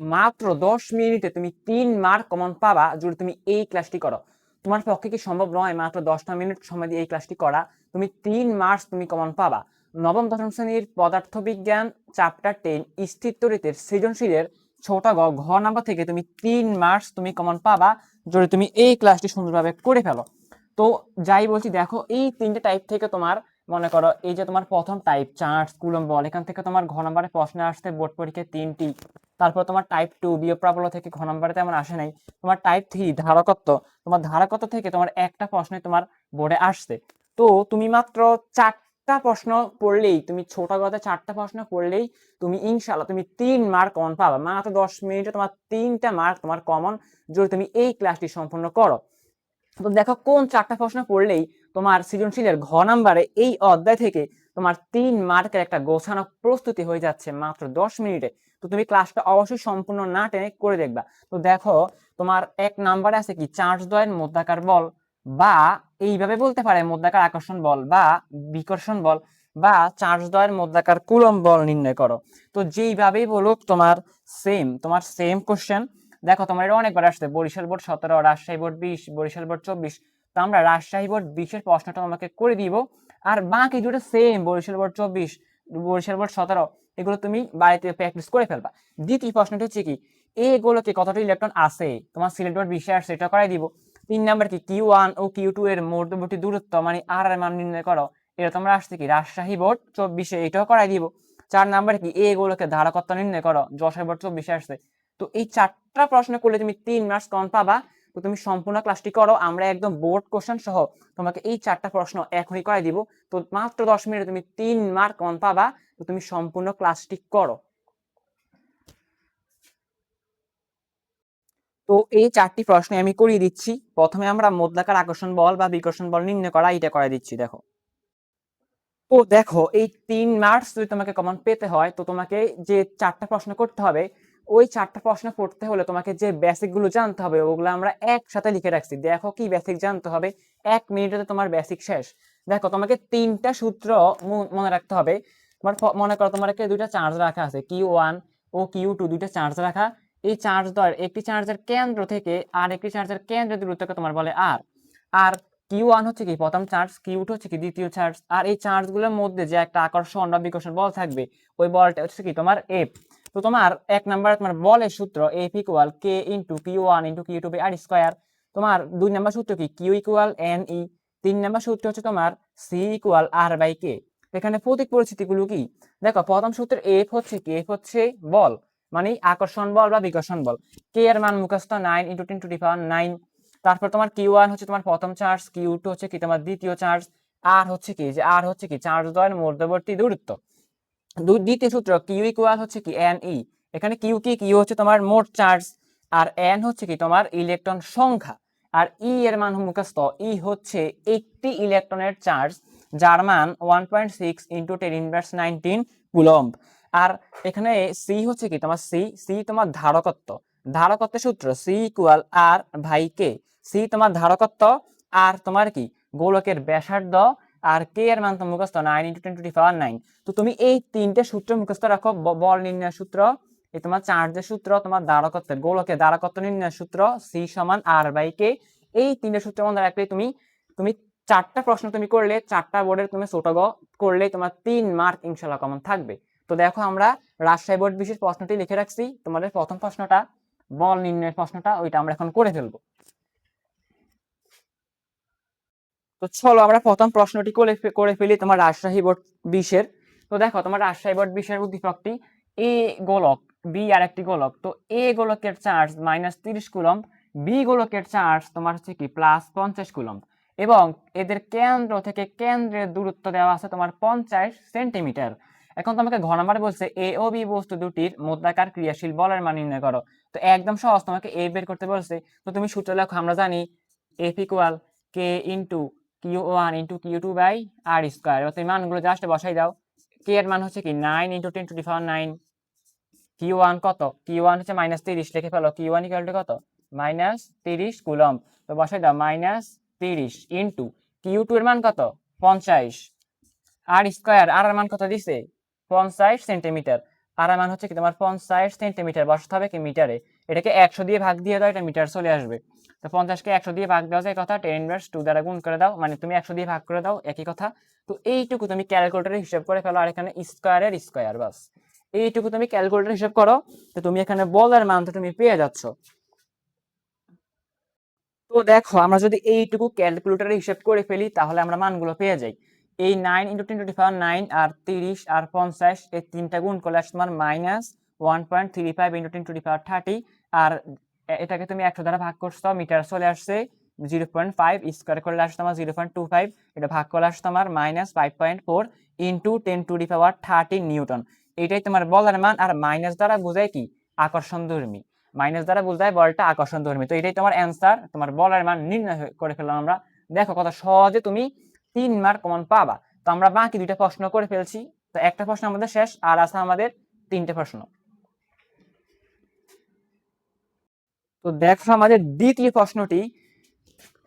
মাত্র দশ মিনিটে তুমি তিন মার্ক কমন পাবা যদি তুমি এই ক্লাসটি করো। তোমার পক্ষে কি সম্ভব নয় মাত্র দশটা মিনিট সময় দিয়ে এই ক্লাসটি করা? তুমি তিন মার্কস তুমি কমন পাবা। নবম, দশম শ্রেণির পদার্থবিজ্ঞান চ্যাপ্টার টেন স্থিতরিতের সৃজনশীলের ছোট গ, ঘ নাম্বার থেকে তুমি তিন মার্কস তুমি কমন পাবা যদি তুমি এই ক্লাসটি সুন্দরভাবে করে ফেলো। তো যাই বলছি, দেখো এই তিনটে টাইপ থেকে তোমার মনে করো, এই যে তোমার প্রথম টাইপ চার্টস কুলম বল এখান থেকে তোমার ঘ নাম্বারে প্রশ্ন আসতে বোর্ড পরীক্ষায় তিনটি। তারপর তোমার টাইপ টু বিয়োপ্রাবল থেকে ঘ নাম্বারে তেমন আসে নাই। তোমার টাইপ থ্রি ধারকত্ব, তোমার ধারকত্ব থেকে তোমার একটা প্রশ্নে তোমার বোর্ডে আসছে। তো তুমি মাত্র চারটা প্রশ্ন পড়লেই, তুমি ছোট গতে চারটা প্রশ্ন পড়লেই, তুমি ইনশাল্লাহ তুমি তিন মার্ক কমন পাবা। মাত্র দশ মিনিটে তোমার তিনটা মার্ক তোমার কমন যদি তুমি এই ক্লাসটি সম্পূর্ণ করো। তো দেখো কোন চারটা প্রশ্ন পড়লেই তোমার সৃজনশীলের ঘ নাম্বারে এই অধ্যায় থেকে তোমার তিন মার্কের একটা গোছানো প্রস্তুতি হয়ে যাচ্ছে মাত্র দশ মিনিটে। তো তুমি ক্লাসটা অবশ্যই সম্পূর্ণ না টেনে করে দেখবা। তো দেখো, তোমার এক নাম্বারে আছে কি? চার্জ দ্বয়ের মধ্যাকার বল বা এইভাবে বলতে পারে, মধ্যাকার আকর্ষণ বল বা বিকর্ষণ বল বা চার্জ দ্বয়ের মধ্যাকার কুলম বল নির্ণয় করো। তো যেইভাবেই বলুক, তোমার সেম তোমার সেম কোশ্চেন দেখো, তোমার এটা অনেকবার আসছে। বরিশাল বোর্ড সতেরো, রাজশাহী বোর্ড বিশ, বরিশাল বোর্ড চব্বিশ। তো আমরা রাজশাহী বোর্ড বিশের প্রশ্নটা তোমাকে করে দিব। আর বাকি দুটো সেম বরিশাল বোর্ড চব্বিশ, বরিশাল বোর্ড সতেরো, এগুলো তুমি বাড়িতে প্র্যাকটিস করে ফেলবা। দ্বিতীয় প্রশ্নটি হচ্ছে কি, এগুলোতে কতটা ইলেকট্রন আছে? তোমার সিলেট বোর্ড বিশে আসছে এটা করাই দিব। তিন নাম্বার কি কিউ ওয়ান ও কিউ টু এর মধ্যবর্তী দূরত্ব মানে আর আর মান নির্ণয় করো। এটা তোমরা আসছে কি, রাজশাহী বোর্ড চব্বিশে এটাও করাই দিব। চার নাম্বার কি, এগুলোকে ধারকত্ব নির্ণয় করো। যশোর বোর্ড চব্বিশে আসছে। তো এই চারটা প্রশ্ন করলে তুমি তিন মার্কস কম পাবা। তো তুমি সম্পূর্ণ ক্লাসটি করো, আমরা একদম বোর্ড কোশ্চেন সহ তোমাকে এই চারটা প্রশ্ন এখনই করাই দিব। তো মাত্র দশ মিনিটে তুমি তিন মার্ক কম পাবা, তো তুমি সম্পূর্ণ ক্লাসটি করো। তো এই চারটি প্রশ্ন আমি করিয়ে দিচ্ছি। প্রথমে আমরা মধ্যাকার আকর্ষণ বল বা বিকর্ষণ বল নির্ণয় করা এটা করাই দিচ্ছি, দেখো। তো দেখো, এই তিন মার্কস যদি তোমাকে কমন পেতে হয়, তো তোমাকে যে চারটা প্রশ্ন করতে হবে ওই চারটা প্রশ্ন পড়তে হলে তোমাকে যে বেসিকগুলো জানতে হবে, ওগুলো আমরা একসাথে লিখে রাখছি। দেখো কি বেসিক জানতে হবে। এক মিনিটে তোমার বেসিক শেষ। দেখো, তোমাকে তিনটা সূত্র মনে রাখতে হবে। তোমার মনে করো তোমার একটা দুইটা চার্জ রাখা আছে কিউ ওয়ান ও কিউ টু দুইটা চার্জ রাখা। এই চার্জ দর, একটি চার্জের কেন্দ্র থেকে আর একটি চার্জের কেন্দ্রের দূরত্বকে তোমার বলে আর আর কিউ ওয়ান হচ্ছে কি, প্রথম চার্জ কিউ টু হচ্ছে কি, দ্বিতীয় চার্জ আর এই চার্জগুলোর মধ্যে যে একটা আকর্ষণ বা বিকর্ষণ বল থাকবে, ওই বলটা হচ্ছে কি, তোমার এফ তো তোমার এক নাম্বার তোমার বলের সূত্র F equal K into Q one into Q two by R square তোমার দুই নাম্বার সূত্র কি? কিউ ইকুয়াল এন ই তিন নাম্বার সূত্র হচ্ছে তোমার C equal R by K এখানে প্রতীক পরিস্থিতিগুলো কি? দেখো, প্রথম সূত্রের এফ হচ্ছে কি? এফ হচ্ছে বল মানে আকর্ষণ বল বা বিকর্ষণ বল। কে এর মান মুখস্থ nine into ten to power nine তারপর তোমার কিউ ওয়ান হচ্ছে তোমার প্রথম চার্জ কিউ টু হচ্ছে কি? তোমার দ্বিতীয় চার্জ আর হচ্ছে কি? যে আর হচ্ছে কি? চার্জ দ্বয়ের মধ্যবর্তী দূরত্ব। দ্বিতীয় সূত্র কিউ ইকুয়াল হচ্ছে কি? এন ই এখানে কিউ কি? কিউ হচ্ছে তোমার মোট চার্জ আর এন হচ্ছে কি? তোমার ইলেকট্রন সংখ্যা। আর ই এর মান মুখস্থ। ই হচ্ছে একটি ইলেকট্রনের চার্জ যার মান one point six into ten inverse nineteen coulomb. আর এখানে সি হচ্ছে কি? তোমার সি সি তোমার ধারকত্ব। ধারকত্বের সূত্র সি ইকুয়াল আর ভাই কে সি তোমার ধারকত্ব, আর তোমার কি? গোলকের ব্যাসার্ধ আর কে এর মান তো মুখস্থ nine into ten to power nine তো তুমি এই তিনটে সূত্র মুখস্থ রাখো বল নির্ণয় সূত্র, এই তোমার চার্জের সূত্র, তোমার দ্বারকত্বের গোলকের দ্বারকত্ব নির্ণয় সূত্র সি সমান আর বাই কে এই তিনটে সূত্র মধ্যে রাখলে তুমি তুমি চারটা প্রশ্ন তুমি করলে, চারটা বোর্ডের তুমি ছোট গ করলে তোমার তিন মার্ক ইনশাল্লাহ কমন থাকবে। তো দেখো আমরা রাজশাহী বোর্ড বিশেষ প্রশ্নটি লিখে রাখছি, তোমাদের প্রথম প্রশ্নটা, বল নির্ণয়ের প্রশ্নটা, ওইটা আমরা এখন করে ফেলব। তো চলো আমরা প্রথম প্রশ্নটি করে করে ফেলি তোমার রাজশাহী বোর্ড বিশের তো দেখো তোমার রাজশাহী বোর্ড বিশের উদ্দীপকটি এ গোলক, বি আর একটি গোলক। তো এ গোলকের চার্জ মাইনাস তিরিশ কুলম্ব, বি গোলকের চার্জ তোমার হচ্ছে কি প্লাস পঞ্চাশ কুলম্ব। এবং এদের কেন্দ্র থেকে কেন্দ্রের দূরত্ব দেওয়া আছে তোমার পঞ্চাশ সেন্টিমিটার। এখন তোমাকে ঘ নাম্বার বলছে এ ও বি বস্তু দুটির মধ্যাকার ক্রিয়াশীল বলের মান নির্ণয় করো। তো একদম সহজ তোমাকে এ বের করতে বলছে। তো তুমি সূত্র লেখো, আমরা জানি F equal K into Q one into Q two by R square তুমি মানগুলো জাস্ট বসাই দাও। কে এর মান হচ্ছে কি? Nine into ten to the power nine Q one কত? কিউ ওয়ান হচ্ছে মাইনাস তিরিশ। লিখে ফেলো। কিউ ওয়ান ইকুয়াল টু কত? মাইনাস তিরিশ কুলম তো বসাই দাও মাইনাস তিরিশ ইন্টু কিউ টু এর মান কত? পঞ্চাশ। আর স্কোয়ার আর মান কত দিছে? পঞ্চাশ সেন্টিমিটার আর মান হচ্ছে কি? তোমার পঞ্চাশ সেন্টিমিটার বসাতে হবে কি? মিটারে এটাকে একশো দিয়ে ভাগ দিয়ে দাও, এটা মিটার চলে আসবে। তো পঞ্চাশকে একশো দিয়ে ভাগ দেওয়া যায় কথা টেন ইনভার্স টু দ্বারা গুণ করে দাও মানে তুমি একশো দিয়ে ভাগ করে দাও, একই কথা। তো এইটুকু তুমি ক্যালকুলেটারে হিসাব করে ফেলো, আর এখানে স্কোয়ারের স্কোয়ার বাস। এইটুকু তুমি ক্যালকুলেটার হিসাব করো, তো তুমি এখানে বলের মানটা তুমি পেয়ে যাচ্ছ। তো দেখো, আমরা যদি এইটুকু ক্যালকুলেটারে হিসাব করে ফেলি, তাহলে আমরা মানগুলো পেয়ে যাই। এই nine into ten to power nine আর তিরিশ, আর পঞ্চাশ, এই তিনটা গুণ করলে আসছে তোমার minus one point three five into ten to power thirty আর এটাকে তুমি একশো দ্বারা ভাগ করছ, মিটার চলে আসছে জিরো পয়েন্ট ফাইভ স্কোয়ার করলে আসছে তোমার জিরো পয়েন্ট টু ফাইভ এটা ভাগ করলে আসছে তোমার minus five point four into ten to the power thirty newton এটাই তোমার বলের মান, আর মাইনাস দ্বারা বোঝায় কি? আকর্ষণ ধর্মী। মাইনাস দ্বারা বোঝায় বলটা আকর্ষণ ধর্মী। তো এটাই তোমার অ্যান্সার তোমার বলের মান নির্ণয় করে ফেললাম আমরা। দেখো কত সহজে তুমি তিন মার্ক কমন পাবা। তো আমরা বাকি দুইটা প্রশ্ন করে ফেলছি। তো একটা প্রশ্ন আমাদের শেষ, আর আছে আমাদের তিনটে প্রশ্ন। তো দেখো আমাদের দ্বিতীয় প্রশ্নটি।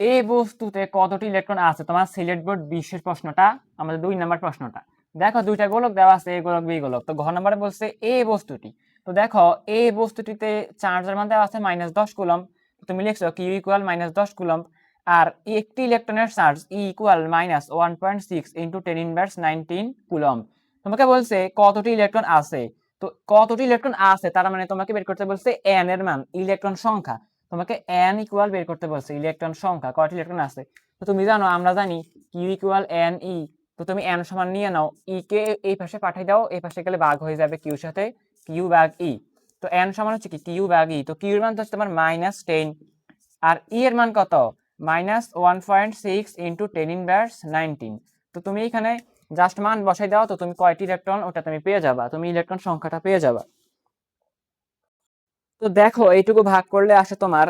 এই বস্তুতে কতটি ইলেকট্রন আছে? তোমার সিলেট বোর্ড বিশ্বের প্রশ্নটা, আমাদের দুই নাম্বার প্রশ্নটা। দেখো দুইটা গোলক দেওয়া আছে এ গোলক, বি গোলক। তো ঘ নম্বরে বলছে এই বস্তুটি। তো দেখো এই বস্তুটিতে চার্জের মান দেওয়া আছে মাইনাস দশ কুলম তুমি লিখছো কিউ ইকুয়াল মাইনাস দশ কুলম আর একটি ইলেকট্রনের charge E equal minus one point six into ten inverse nineteen coulomb তোমাকে বলছে কতটি ইলেকট্রন আছে? তো কতটি ইলেকট্রন আছে? তার মানে তোমাকে বের করতে বলছে এন এর মান, ইলেকট্রন সংখ্যা। তোমাকে এন ইকুয়াল বের করতে বলছে, ইলেকট্রন সংখ্যা। কয়টি ইলেকট্রন আছে? তো তুমি জানো, আমরা জানি কিউ ইকুয়াল এন ই তো তুমি এন সমান নিয়ে নাও ই কে এই পাশে পাঠিয়ে দাও, এই পাশে গেলে ভাগ হয়ে যাবে কিউর সাথে কিউ ভাগ ই তো এন সমান হচ্ছে কি? কিউ ভাগ ই তো কিউর মান তো হচ্ছে তোমার মাইনাস টেন আর ই এর মান কত? Minus one point six into ten inverse nineteen তো তুমি এখানে জাস্ট মান বসাই দাও তো তুমি কয়টি ইলেকট্রন ওটা তুমি পেয়ে যাবা, তুমি ইলেকট্রন সংখ্যাটা পেয়ে যাবা। তো দেখো, এইটুকু ভাগ করলে আসে তোমার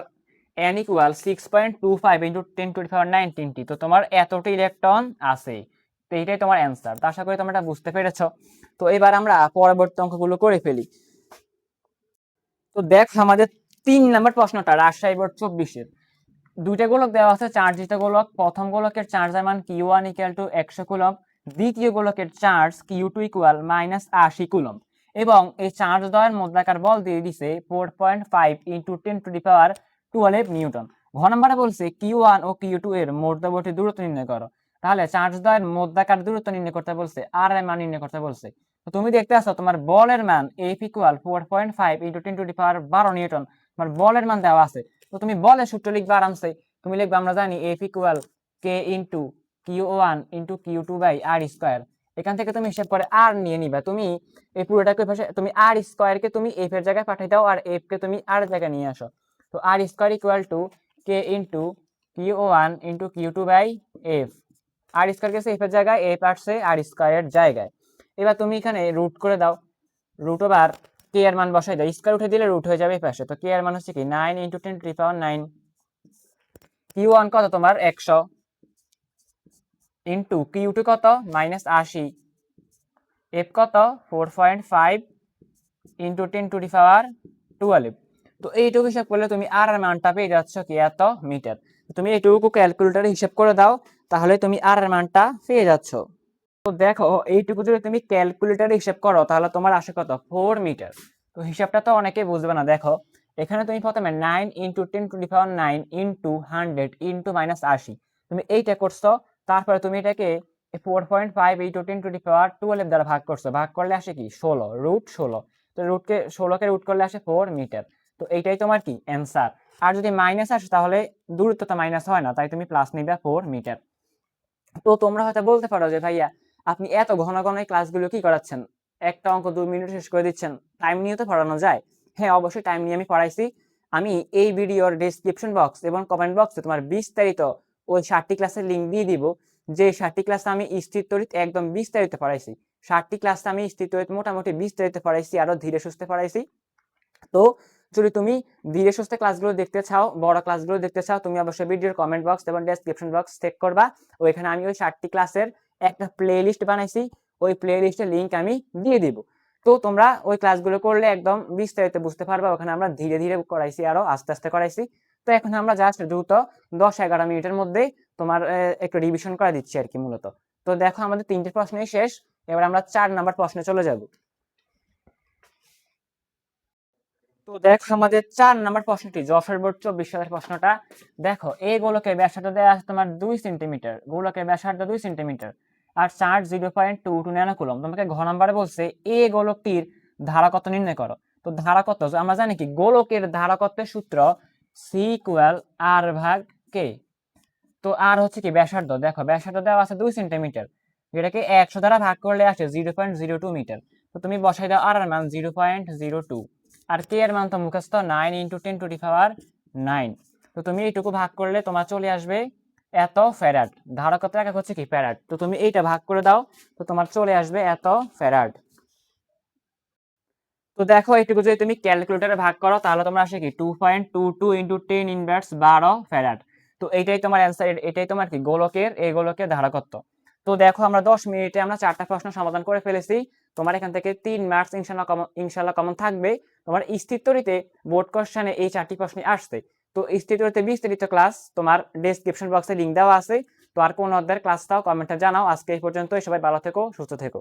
N equal six point two five into ten to power নাইনটিনটি তো তোমার এতটি ইলেকট্রন আছে, তো এইটাই তোমার অ্যান্সার তো আশা করি তোমরা এটা বুঝতে পেরেছ। তো এবার আমরা পরবর্তী অঙ্কগুলো করে ফেলি। তো দেখো, আমাদের তিন নম্বর প্রশ্নটা, রাজশাহী বোর্ড চব্বিশের। দুইটা গোলক দেওয়া আছে চার্জিত গোলক। প্রথম গোলকের চার্জের মান কিউ ওয়ান ইকুয়াল টু একশো কুলম দ্বিতীয় গোলকের charge Q two equal minus আশি কুলম এবং এই চার্জ দ্বয়ের মধ্যাকার বল দিয়ে দিছে four point five into ten to the power twelve newton. ঘ নম্বরে বলছে কিউ ওয়ান ও কিউ টু এর মধ্যবর্তী দূরত্ব নির্ণয় করো। তাহলে চার্জ দ্বয়ের মধ্যাকার দূরত্ব নির্ণয় করতে বলছে আর এর মান নির্ণয় করতে বলছে। তো তুমি দেখতে আসো তোমার বলের মান F equal four point five into ten to the power বারো নিউটন, তোমার বলের মান দেওয়া আছে। তো তুমি বলের সূত্র লিখবে আরামসে। তুমি লিখবে, আমরা জানি F equal K into Q one into Q two by R square এখান থেকে তুমি হিসাব করে আর নিয়ে নিবা। তুমি এই পুরোটাকে ভাষা তুমি আর স্কোয়ারকে তুমি এফ এর জায়গায় পাঠিয়ে দাও আর এফ কে তুমি আর জায়গায় নিয়ে আসো। তো R square equal to K into Q one into Q two by F R square গেছে এফ এর জায়গায় এফ আসছে আর স্কোয়ারের জায়গায়। এবার তুমি এখানে রুট করে দাও। রুট ওভার কে এর মান বসাই দাও। স্কোয়ার উঠে দিলে রুট হয়ে যাবে এই পাশে। তো কে এর মান হচ্ছে কি? Nine into ten to power nine Q one কত তোমার? একশো। ইন্টু কিউ টু কত? মাইনাস আশি। এফ কত? Four point five into ten to the power twelve তো এইটুকু হিসাব করলে তুমি আর এর মানটা পেয়ে যাচ্ছ কি? এত মিটার। তুমি এইটুকু ক্যালকুলেটারে হিসাব করে দাও, তাহলে তুমি আর এর মানটা পেয়ে যাচ্ছ। তো দেখো, এইটুকু যদি তুমি ক্যালকুলেটারে হিসাব করো, তাহলে তোমার আসে কত? ফোর মিটার তো হিসাবটা তো অনেকে বুঝবে না। দেখো, এখানে তুমি প্রথমে nine into ten to the power nine into hundred into minus আশি। তুমি এইটা করছ তারপরে তুমি এটাকে four point five into ten to the power twelve দ্বারা ভাগ করছ। ভাগ করলে আসে কি? ষোলো রুট ষোলো। তো রুটকে ষোলোকে রুট করলে আসে ফোর মিটার তো এইটাই তোমার কি? অ্যান্সার আর যদি মাইনাস আসে, তাহলে দূরত্বটা মাইনাস হয় না, তাই তুমি প্লাস নিবে ফোর মিটার তো তোমরা হয়তো বলতে পারো যে, ভাইয়া, আপনি এত ঘন ঘন এই ক্লাসগুলো কি করাচ্ছেন? একটা অঙ্ক দুই মিনিট শেষ করে দিচ্ছেন। টাইম নিয়ে তো পড়ানো যায়। হ্যাঁ অবশ্যই টাইম নিয়ে আমি পড়াইছি। আমি এই ভিডিওর ডিসক্রিপশন বক্স এবং কমেন্ট বক্সে তোমার বিস্তারিত ওই ষাটটি ক্লাসের লিঙ্ক দিয়ে দিব, যে ষাটটি ক্লাস আমি স্থিরতরিত একদম বিস্তারিত পড়াইছি। ষাটটি ক্লাস আমি স্থিরতরিত মোটামুটি বিস্তারিত পড়াইছি, আরও ধীরে সুস্থে পড়াইছি। তো যদি তুমি ধীরে সুস্থে ক্লাসগুলো দেখতে চাও, বড় ক্লাসগুলো দেখতে চাও, তুমি অবশ্যই ভিডিওর কমেন্ট বক্স এবং ডেসক্রিপশন বক্স চেক করবা। ওইখানে আমি ওই ষাটটি ক্লাসের একটা প্লে লিস্ট বানাইছি, ওই প্লে লিস্টের লিঙ্ক আমি দিয়ে দিব। তো তোমরা ওই ক্লাসগুলো করলে একদম বিস্তারিত বুঝতে পারবা, ওখানে আমরা ধীরে ধীরে করাইছি আরও আস্তে আস্তে করাইছি। তো এখন আমরা জাস্ট দ্রুত দশ এগারো মিনিটের মধ্যে তোমার একটু রিভিশন করে দিচ্ছি আর কি মূলত। তো দেখো আমাদের তিনটে প্রশ্নই শেষ, এবার আমরা চার নাম্বার প্রশ্নে চলে যাব। তো দেখো আমাদের চার নাম্বার প্রশ্নটি বোর্ড চব্বিশ সালের প্রশ্নটা। দেখো এই গোলকের ব্যাসার্ধ দেওয়া আছে তোমার দুই সেন্টিমিটার, গোলকের ব্যাসার্ধ দুই সেন্টিমিটার, আর charge zero point two two nanocoulomb. তোমাকে ঘ নাম্বারে বলছে এই গোলকটির ধারাকত্ব নির্ণয় করো? তো ধারাকত্ব আমরা জানি কি, গোলকের ধারাকত্বের সূত্র সি ইকুয়াল আর ভাগ কে? তো আর হচ্ছে কি ব্যাসার্ধ। দেখো, ব্যাসার্ধ দেওয়া আছে দুই সেন্টিমিটার, যেটাকে একশো দ্বারা ভাগ করলে আসে zero point zero two metre. তো তুমি বসাই দাও আর এর মান জিরো পয়েন্ট জিরো টু। আর কে এর মান তো মুখস্থ? Nine into ten to the power nine. তো তুমি এইটুকু ভাগ করলে তোমার চলে আসবে এত ফ্যারাড। ধারকত্ব একক হচ্ছে কি ফ্যারাড। তো তুমি এইটা ভাগ করে দাও, তো তোমার চলে আসবে এত ফ্যারাড। তো দেখো এইটুকু যদি তুমি ক্যালকুলেটারে ভাগ করো, তাহলে তোমার আসে কি? Two point two two into ten inverse বারো ফ্যারাড তো এইটাই তোমার অ্যান্সার এটাই তোমার কি? গোলকের, এই গোলকের ধারকত্ব। তো দেখো, আমরা দশ মিনিটে আমরা চারটা প্রশ্ন সমাধান করে ফেলেছি। তোমার এখান থেকে তিন মার্কস ইনশাল্লাহ কমন ইনশাল্লাহ কমন থাকবে। তোমার স্থিতরিতে বোর্ড কোশ্চেনে এই চারটি প্রশ্নে আসছে। তো স্থিতরিতে বিস্তারিত ক্লাস তোমার ডেসক্রিপশন বক্সে লিঙ্ক দেওয়া আছে। তো আর কোন অধ্যায়ের ক্লাসটাও কমেন্টে জানাও। আজকে এই পর্যন্তই। সবাই ভালো থেকো, সুস্থ থেকো।